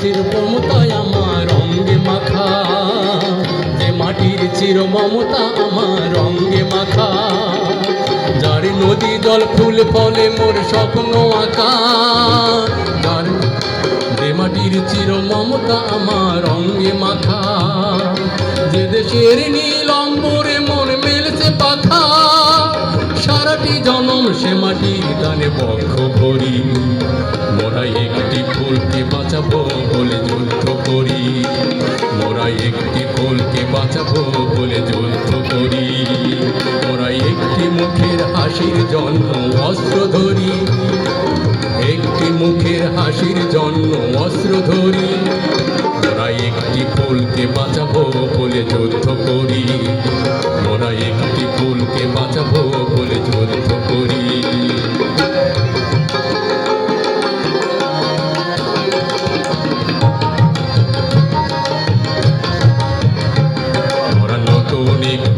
চির মমতায় আমার অঙ্গে মাখা। যে মাটির চির মমতা আমার অঙ্গে মাখা। যার নদী জল ফুল ফলে মোর স্বপ্ন আঁকা। যার যে মাটির চির মমতা আমার অঙ্গে মাখা। যে দেশের নীল জনম সে মাটির দানে বক্ষ ভরি। মোরা একটি ফুলকে বাঁচাবো বলে যুদ্ধ করি। মোরা একটি ফুলকে বাঁচাবো বলে যুদ্ধ করি। মোরা একটি মুখের হাসির জন্য অস্ত্র ধরি। একটি মুখের হাসির জন্য অস্ত্র ধরি। মোরা একটি ফুলকে বাঁচাবো বলে যুদ্ধ করি। মোরা একটি ফুলকে বাঁচাবো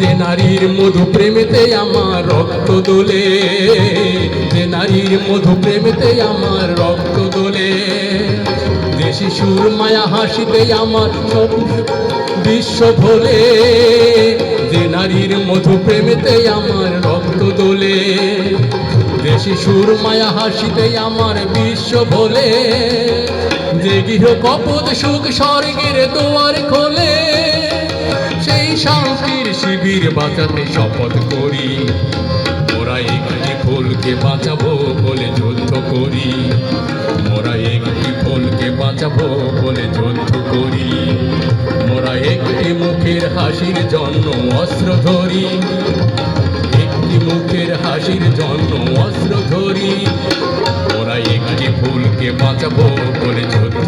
যে নারীর মধু প্রেমেতে আমার রক্ত দোলে, যে নারীর মধু প্রেমেতে আমার রক্ত দোলে। যে শিশুর মায়া হাসিতে আমার বিশ্ব ভোলে, যে নারীর মধু প্রেমেতে আমার রক্ত দোলে। যে শিশুর মায়া হাসিতে আমার বিশ্ব ভোলে, যে গৃহ কপদ সুখ স্বর্গের দুয়ার খোলে শান্তির শিবির বাঁচাতে শপথ করি। মোরা একটি ফুলকে বাঁচাবো বলে যুদ্ধ করি। মোরা একটি ফুলকে বাঁচাবো বলে যুদ্ধ করি। মোরা একটি মুখের হাসির জন্য অস্ত্র ধরি। একটি মুখের হাসির জন্য অস্ত্র ধরি। মোরা একটি ফুলকে বাঁচাবো বলে যুদ্ধ